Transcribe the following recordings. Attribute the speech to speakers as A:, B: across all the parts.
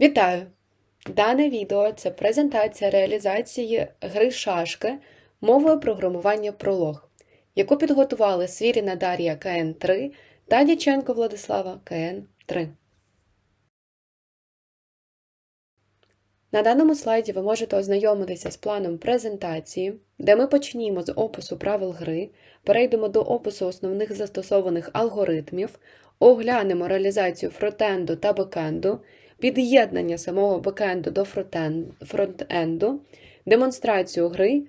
A: Вітаю! Дане відео це презентація реалізації гри шашки мовою програмування Пролог, яку підготували Свіріна Дар'я КН3 та Дяченко Владислава КН3. На даному слайді ви можете ознайомитися з планом презентації, де ми почнімо з опису правил гри, перейдемо до опису основних застосованих алгоритмів, оглянемо реалізацію фронтенду та бекенду, під'єднання самого бекенду до фронтенду, демонстрацію гри,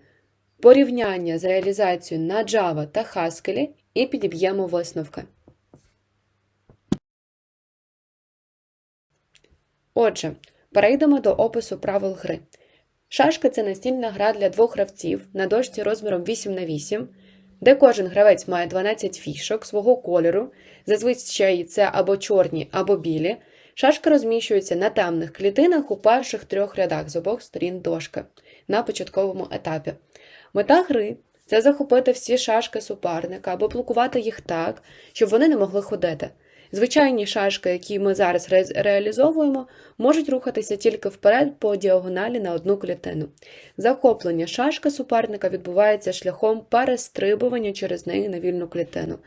A: порівняння з реалізацією на Java та Haskell і підіб'ємо висновки. Отже, перейдемо до опису правил гри. Шашка це настільна гра для двох гравців на дошці розміром 8 на 8 де кожен гравець має 12 фішок свого кольору, зазвичай це або чорні, або білі. Шашка розміщується на темних клітинах у перших трьох рядах з обох сторін дошки на початковому етапі. Мета гри це захопити всі шашки суперника або блокувати їх так, щоб вони не могли ходити. Звичайні шашки, які ми зараз ре- реалізовуємо, можуть рухатися тільки вперед по діагоналі на одну клітину. Захоплення шашки суперника відбувається шляхом перестрибування через неї на вільну клітину.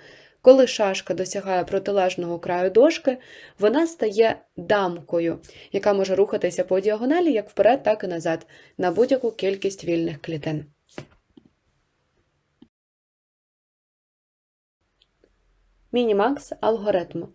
A: Коли шашка досягає протилежного краю дошки, вона стає дамкою, яка може рухатися по діагоналі як вперед, так і назад на будь-яку кількість вільних клітин. Мінімакс алгоритму.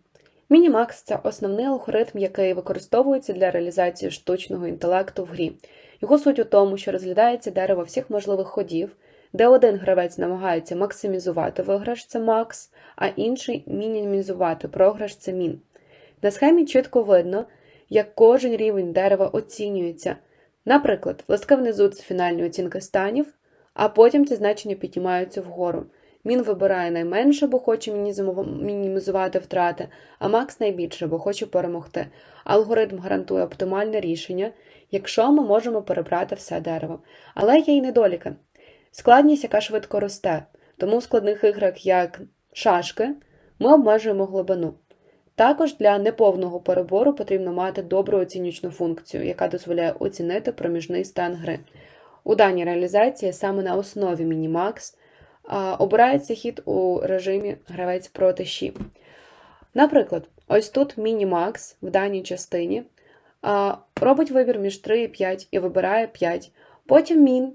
A: Мінімакс це основний алгоритм, який використовується для реалізації штучного інтелекту в грі. Його суть у тому, що розглядається дерево всіх можливих ходів, де один гравець намагається максимізувати виграш це макс, а інший мінімізувати програш це мін. На схемі чітко видно, як кожен рівень дерева оцінюється. Наприклад, листка внизу це фінальні оцінки станів, а потім ці значення піднімаються вгору. Мін вибирає найменше, бо хоче мінімізувати втрати, а Макс найбільше, бо хоче перемогти. Алгоритм гарантує оптимальне рішення, якщо ми можемо перебрати все дерево. Але є й недоліки. Складність, яка швидко росте, тому в складних іграх, як шашки, ми обмежуємо глибину. Також для неповного перебору потрібно мати добру оцінювачну функцію, яка дозволяє оцінити проміжний стан гри. У даній реалізації саме на основі Мінімакс обирається хід у режимі гравець проти щі. Наприклад, ось тут Мінімакс в даній частині робить вибір між 3 і 5 і вибирає 5. Потім Мін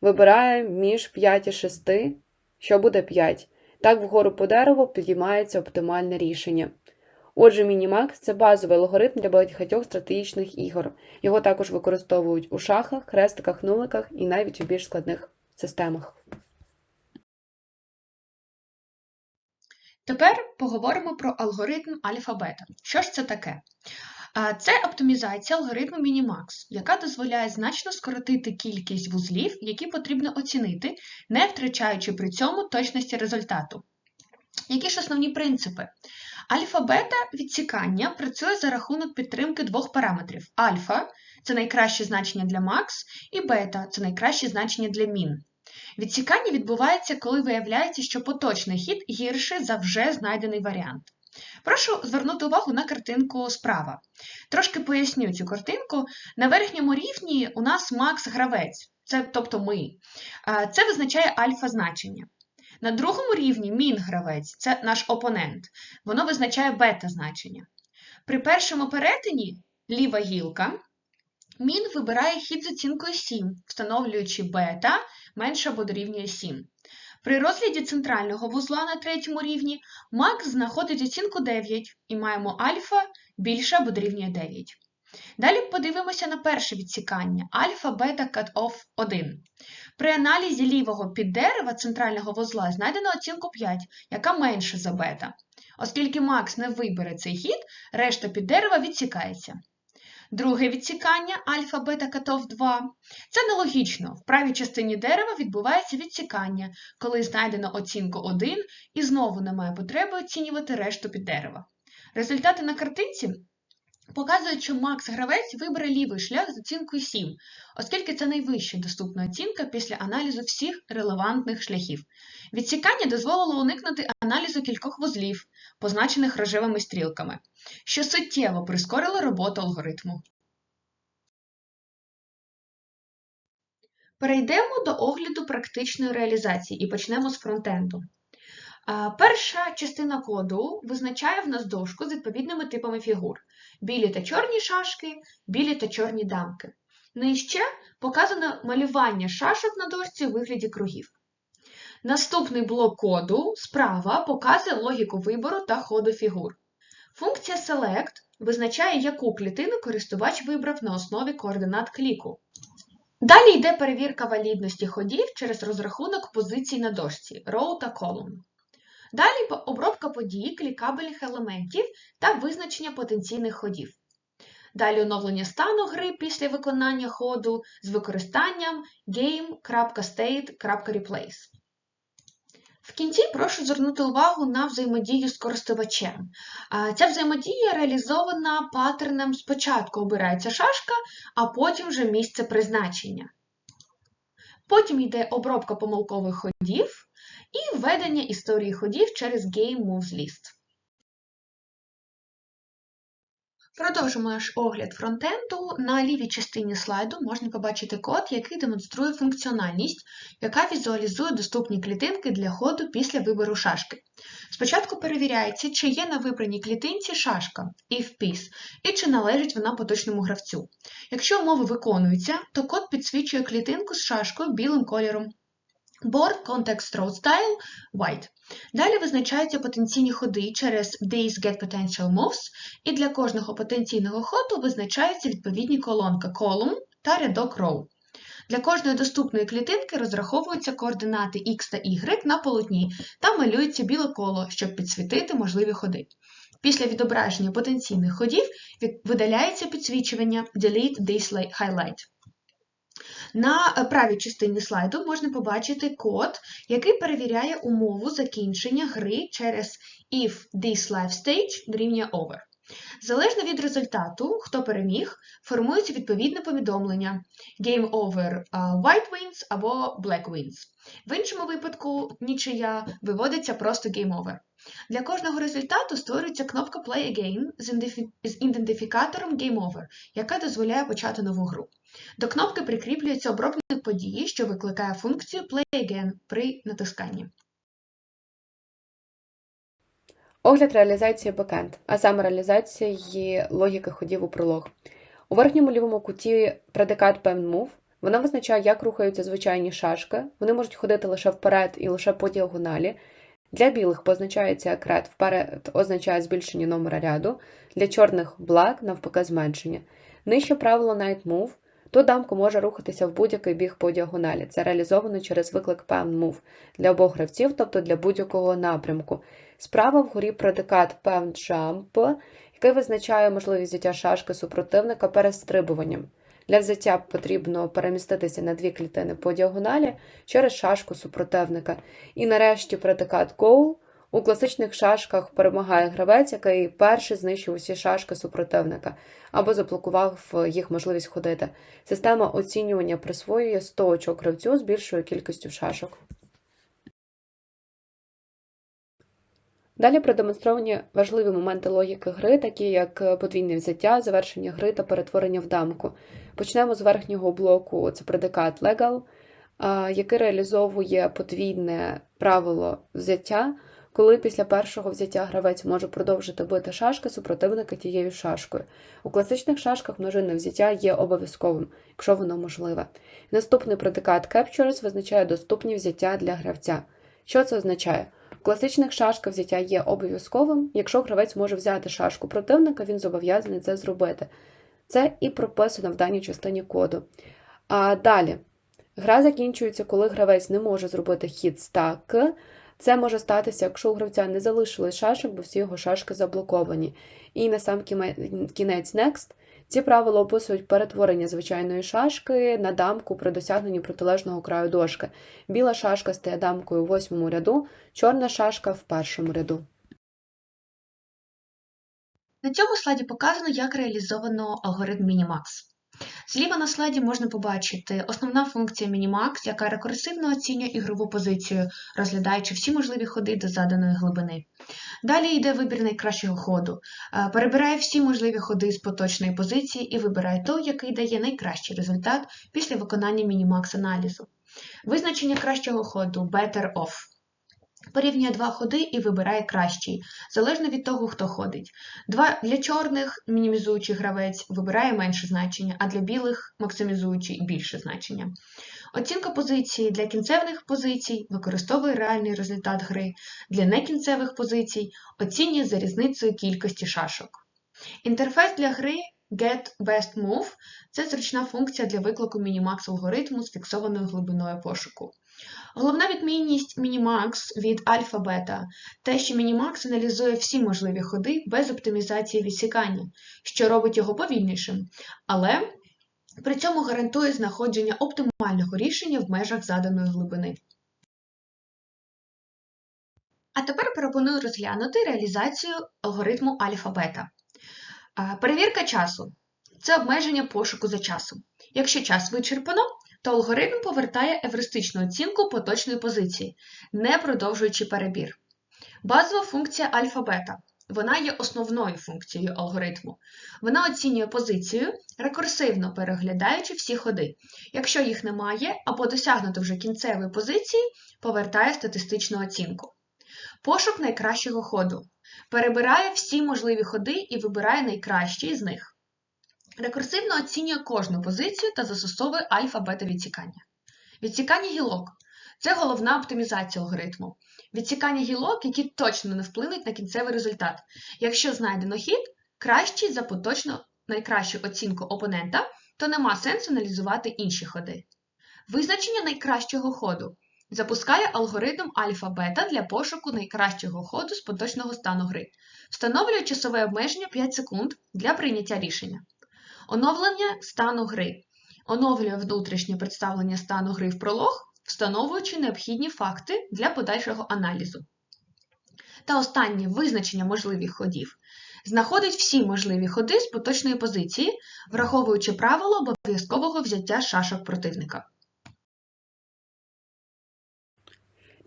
A: вибирає між 5 і 6, що буде 5. Так вгору по дереву підіймається оптимальне рішення. Отже, Мінімакс це базовий алгоритм для багатьох стратегічних ігор. Його також використовують у шахах, хрестиках, нуликах і навіть у більш складних системах.
B: Тепер поговоримо про алгоритм альфа-бета. Що ж це таке? Це оптимізація алгоритму Minimax, яка дозволяє значно скоротити кількість вузлів, які потрібно оцінити, не втрачаючи при цьому точності результату. Які ж основні принципи? Альфа-бета відсікання працює за рахунок підтримки двох параметрів. Альфа це найкраще значення для макс, і бета це найкраще значення для мін. Відсікання відбувається, коли виявляється, що поточний хід гірший за вже знайдений варіант. Прошу звернути увагу на картинку справа. Трошки поясню цю картинку. На верхньому рівні у нас Макс-гравець, це, тобто ми. Це визначає альфа-значення. На другому рівні мін-гравець це наш опонент. Воно визначає бета-значення. При першому перетині ліва гілка мін вибирає хід з оцінкою 7, встановлюючи бета менше або дорівнює 7. При розгляді центрального вузла на третьому рівні Макс знаходить оцінку 9 і маємо альфа більше або дорівнює 9. Далі подивимося на перше відсікання альфа бета cut-off 1. При аналізі лівого піддерева центрального вузла знайдено оцінку 5, яка менша за бета. Оскільки Макс не вибере цей хід, решта піддерева відсікається. Друге відсікання альфа бета cut-off 2. Це нелогічно. В правій частині дерева відбувається відсікання, коли знайдено оцінку 1 і знову немає потреби оцінювати решту під дерева. Результати на картинці Показує, що Макс гравець вибере лівий шлях з оцінкою 7, оскільки це найвища доступна оцінка після аналізу всіх релевантних шляхів. Відсікання дозволило уникнути аналізу кількох вузлів, позначених рожевими стрілками, що суттєво прискорило роботу алгоритму. Перейдемо до огляду практичної реалізації і почнемо з фронтенду. Е, перша частина коду визначає в нас дошку з відповідними типами фігур білі та чорні шашки, білі та чорні дамки. Нижче показано малювання шашок на дошці у вигляді кругів. Наступний блок коду справа показує логіку вибору та ходу фігур. Функція Select визначає, яку клітину користувач вибрав на основі координат кліку. Далі йде перевірка валідності ходів через розрахунок позицій на дошці row та column. Далі обробка подій клікабельних елементів та визначення потенційних ходів. Далі оновлення стану гри після виконання ходу з використанням game.state.replace. В кінці прошу звернути увагу на взаємодію з користувачем. Ця взаємодія реалізована паттерном спочатку обирається шашка, а потім вже місце призначення. Потім йде обробка помилкових ходів і введення історії ходів через Game Moves List. Продовжимо наш огляд фронтенду. На лівій частині слайду можна побачити код, який демонструє функціональність, яка візуалізує доступні клітинки для ходу після вибору шашки. Спочатку перевіряється, чи є на вибраній клітинці шашка if piece, і чи належить вона поточному гравцю. Якщо умови виконуються, то код підсвічує клітинку з шашкою білим кольором. Board Context Row Style White. Далі визначаються потенційні ходи через These Get Potential Moves, і для кожного потенційного ходу визначаються відповідні колонка Column та рядок Row. Для кожної доступної клітинки розраховуються координати X та Y на полотні та малюється біле коло, щоб підсвітити можливі ходи. Після відображення потенційних ходів видаляється підсвічування Delete this highlight. На е, правій частині слайду можна побачити код, який перевіряє умову закінчення гри через if this live stage дорівнює over. Залежно від результату, хто переміг, формується відповідне повідомлення Game over а, White Wins або Black Wins. В іншому випадку нічия виводиться просто Game over. Для кожного результату створюється кнопка Play Again з ідентифікатором Game Over, яка дозволяє почати нову гру. До кнопки прикріплюється обробник події, що викликає функцію Play Again при натисканні.
A: Огляд реалізації бекенд, а саме реалізації логіки ходів у пролог. У верхньому лівому куті предикат PEMMove. Вона визначає, як рухаються звичайні шашки. Вони можуть ходити лише вперед і лише по діагоналі. Для білих позначається red, вперед означає збільшення номера ряду, для чорних black, навпаки, зменшення. Нижче правило Night Move. Тут дамка може рухатися в будь-який біг по діагоналі. Це реалізовано через виклик Pam Move для обох гравців, тобто для будь-якого напрямку. Справа вгорі предикат Pam Jump, який визначає можливість взяття шашки супротивника перестрибуванням. Для взяття потрібно переміститися на дві клітини по діагоналі через шашку супротивника. І нарешті предикат Goal. У класичних шашках перемагає гравець, який перший знищив усі шашки супротивника або заблокував їх можливість ходити. Система оцінювання присвоює 100 очок гравцю з більшою кількістю шашок. Далі продемонстровані важливі моменти логіки гри, такі як подвійне взяття, завершення гри та перетворення в дамку. Почнемо з верхнього блоку, це предикат Legal, який реалізовує подвійне правило взяття, коли після першого взяття гравець може продовжити бити шашки супротивника тією шашкою. У класичних шашках множинне взяття є обов'язковим, якщо воно можливе. Наступний предикат Captures визначає доступні взяття для гравця. Що це означає? В класичних шашках взяття є обов'язковим. Якщо гравець може взяти шашку противника, він зобов'язаний це зробити. Це і прописано в даній частині коду. А далі, гра закінчується, коли гравець не може зробити хід стак. Це може статися, якщо у гравця не залишилось шашок, бо всі його шашки заблоковані. І на сам кінець Next ці правила описують перетворення звичайної шашки на дамку при досягненні протилежного краю дошки. Біла шашка стає дамкою у восьмому ряду, чорна шашка в першому ряду.
B: На цьому слайді показано, як реалізовано алгоритм Minimax. Зліва на слайді можна побачити основна функція Minimax, яка рекурсивно оцінює ігрову позицію, розглядаючи всі можливі ходи до заданої глибини. Далі йде вибір найкращого ходу. Е, Перебирає всі можливі ходи з поточної позиції і вибирає той, який дає найкращий результат після виконання Minimax аналізу. Визначення кращого ходу Better Off. Порівнює два ходи і вибирає кращий, залежно від того, хто ходить. Два для чорних мінімізуючий гравець вибирає менше значення, а для білих максимізуючий більше значення. Оцінка позиції для кінцевих позицій використовує реальний результат гри, для некінцевих позицій оцінює за різницею кількості шашок. Інтерфейс для гри Get Best Move це зручна функція для виклику Minimax алгоритму з фіксованою глибиною пошуку. Головна відмінність Minimax від альфа-бета – те, що Minimax аналізує всі можливі ходи без оптимізації відсікання, що робить його повільнішим, але при цьому гарантує знаходження оптимального рішення в межах заданої глибини. А тепер пропоную розглянути реалізацію алгоритму альфа-бета. Перевірка часу це обмеження пошуку за часом. Якщо час вичерпано, то алгоритм повертає евристичну оцінку поточної позиції, не продовжуючи перебір. Базова функція альфа-бета. Вона є основною функцією алгоритму. Вона оцінює позицію, рекурсивно переглядаючи всі ходи. Якщо їх немає або досягнуто вже кінцевої позиції, повертає статистичну оцінку. Пошук найкращого ходу. Перебирає всі можливі ходи і вибирає найкращий з них. Рекурсивно оцінює кожну позицію та застосовує альфа-бета відсікання. Відсікання гілок це головна оптимізація алгоритму. Відсікання гілок, які точно не вплинуть на кінцевий результат. Якщо знайдено хід, кращий за поточну найкращу оцінку опонента, то нема сенсу аналізувати інші ходи. Визначення найкращого ходу. Запускає алгоритм альфа-бета для пошуку найкращого ходу з поточного стану гри. Встановлює часове обмеження 5 секунд для прийняття рішення. Оновлення стану гри. Оновлює внутрішнє представлення стану гри в пролог, встановлюючи необхідні факти для подальшого аналізу. Та останнє визначення можливих ходів. Знаходить всі можливі ходи з поточної позиції, враховуючи правило обов'язкового взяття шашок противника.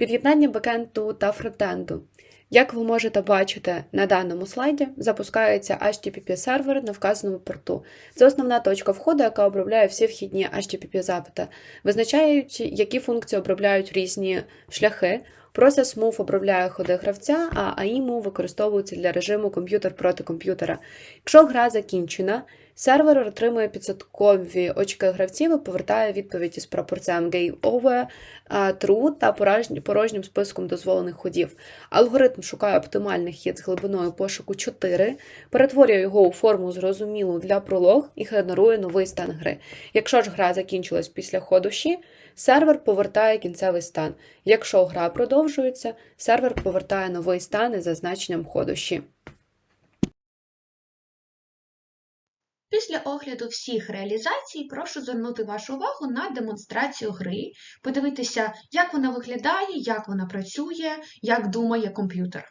A: Під'єднання бекенду та фронтенду. Як ви можете бачити на даному слайді, запускається HTTP сервер на вказаному порту. Це основна точка входу, яка обробляє всі вхідні HTTP запити, визначають, які функції обробляють різні шляхи. Process Move обробляє ходи гравця, а AIMU використовується для режиму комп'ютер проти комп'ютера. Якщо гра закінчена, сервер отримує підсадкові очки гравців і повертає відповіді з пропорціями Game Over, True та порожнім списком дозволених ходів. Алгоритм шукає оптимальний хід з глибиною пошуку 4, перетворює його у форму зрозумілу для пролог і генерує новий стан гри. Якщо ж гра закінчилась після ходу Ші, сервер повертає кінцевий стан. Якщо гра продовжується, сервер повертає новий стан із зазначенням ходу Ші.
B: Після огляду всіх реалізацій прошу звернути вашу увагу на демонстрацію гри, подивитися, як вона виглядає, як вона працює, як думає комп'ютер.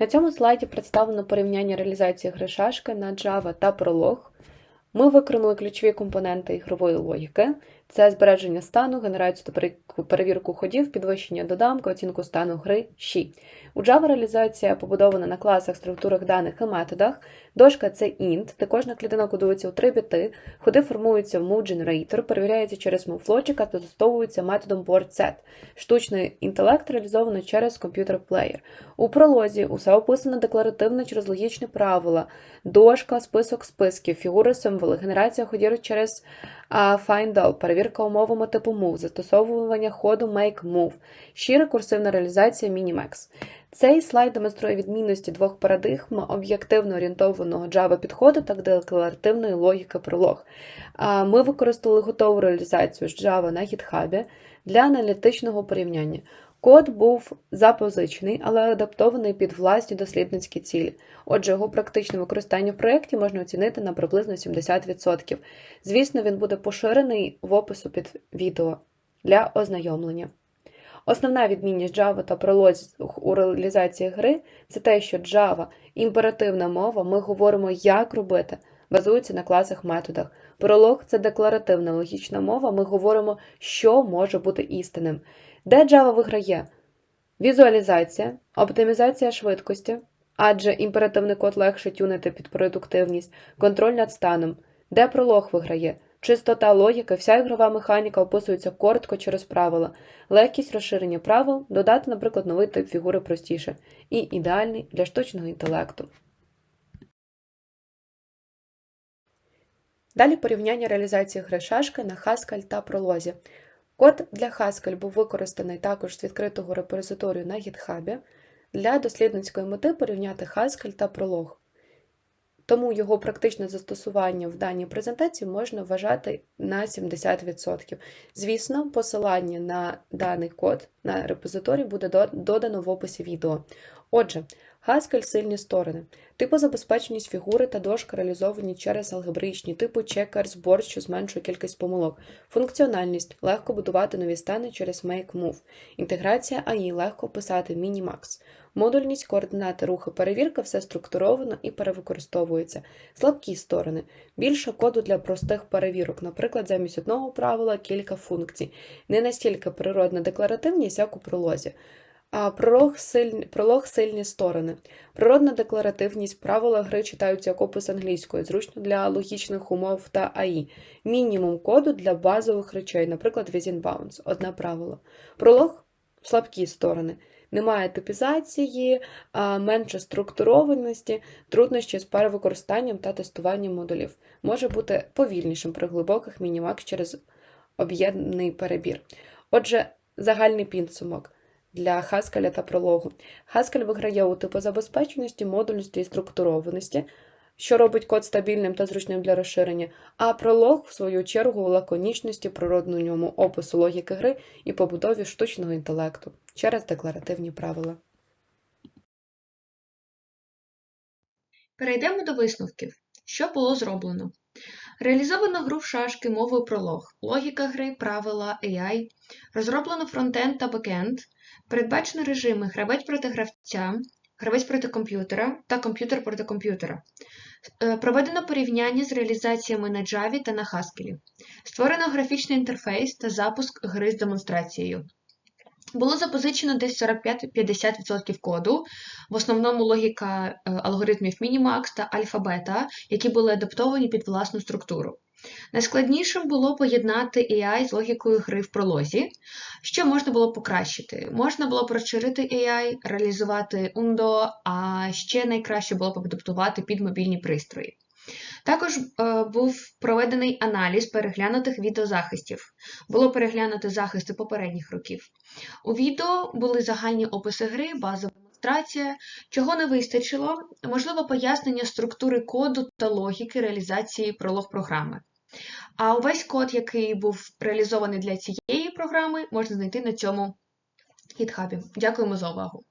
A: На цьому слайді представлено порівняння реалізації гри шашки на Java та Prolog. Ми виконали ключові компоненти ігрової логіки: це збереження стану, генерацію та перевірку ходів, підвищення додамки, оцінку стану гри щі. У Java реалізація побудована на класах, структурах даних і методах. Дошка це int, де кожна клітина кодується у 3 біти, ходи формуються в Move Generator, перевіряється через MoveLogic та застосовується методом BoardSet. Штучний інтелект реалізовано через комп'ютер-плеєр. У пролозі усе описано декларативно через логічні правила, дошка, список списків, фігури, символи, генерація ходів через FindAll, перевірка умовами типу Move, застосовування ходу Make Move, щира курсивна реалізація Minimax. Цей слайд демонструє відмінності двох парадигм об'єктивно орієнтованого Java підходу та декларативної логіки пролог. Ми використали готову реалізацію з Java на GitHub для аналітичного порівняння. Код був запозичений, але адаптований під власні дослідницькі цілі. Отже, його практичне використання в проєкті можна оцінити на приблизно 70%. Звісно, він буде поширений в опису під відео для ознайомлення. Основна відмінність Java та Prolog у реалізації гри це те, що Java імперативна мова, ми говоримо, як робити, базується на класах методах. Prolog – це декларативна логічна мова, ми говоримо, що може бути істинним. Де Java виграє? Візуалізація, оптимізація швидкості, адже імперативний код легше тюнити під продуктивність, контроль над станом. Де пролог виграє? Чистота логіки, вся ігрова механіка описується коротко через правила, легкість розширення правил, додати, наприклад, новий тип фігури простіше і ідеальний для штучного інтелекту. Далі порівняння реалізації гри шашки на Haskell та пролозі. Код для Haskell був використаний також з відкритого репозиторію на GitHub для дослідницької мети порівняти Haskell та Prolog. Тому його практичне застосування в даній презентації можна вважати на 70%. Звісно, посилання на даний код на репозиторій буде додано в описі відео. Отже, Haskell сильні сторони. Типозабезпеченість фігури та дошка реалізовані через алгебраїчні типи checkers, board, що зменшує кількість помилок. Функціональність легко будувати нові стани через Make Move. Інтеграція AI легко писати Minimax. Модульність, координати, рухи, перевірка все структуровано і перевикористовується. Слабкі сторони. Більше коду для простих перевірок, наприклад, замість одного правила кілька функцій. Не настільки природна декларативність, як у пролозі. Пролог, сильні, пролог сильні сторони. Природна декларативність, правила гри читаються як опис англійською, зручно для логічних умов та АІ. Мінімум коду для базових речей, наприклад, within bounds, одне правило. Пролог слабкі сторони. Немає типізації, менше структурованості, труднощі з перевикористанням та тестуванням модулів. Може бути повільнішим при глибоких мінімак через об'єднаний перебір. Отже, загальний підсумок для Haskell та прологу. Haskell виграє у типозабезпеченості, модульності і структурованості, що робить код стабільним та зручним для розширення, а пролог, в свою чергу, у лаконічності, природному опису логіки гри і побудові штучного інтелекту через декларативні правила.
B: Перейдемо до висновків. Що було зроблено? Реалізовано гру в шашки мовою пролог, логіка гри, правила, AI, розроблено фронтенд та бекенд, передбачено режими гравець проти гравця, гравець проти комп'ютера та комп'ютер проти комп'ютера. Е, Проведено порівняння з реалізаціями на Java та на Haskell. Створено графічний інтерфейс та запуск гри з демонстрацією. Було запозичено десь 45-50% коду, в основному логіка е, алгоритмів Minimax та Alpha-Beta, які були адаптовані під власну структуру. Найскладнішим було поєднати AI з логікою гри в пролозі. Що можна було покращити? Можна було розширити AI, реалізувати UNDO, а ще найкраще було б адаптувати під мобільні пристрої. Також е, був проведений аналіз переглянутих відеозахистів. Було переглянуто захисти попередніх років. У відео були загальні описи гри, базова демонстрація, чого не вистачило, можливо, пояснення структури коду та логіки реалізації пролог програми. А увесь код, який був реалізований для цієї програми, можна знайти на цьому GitHub. Дякуємо за увагу!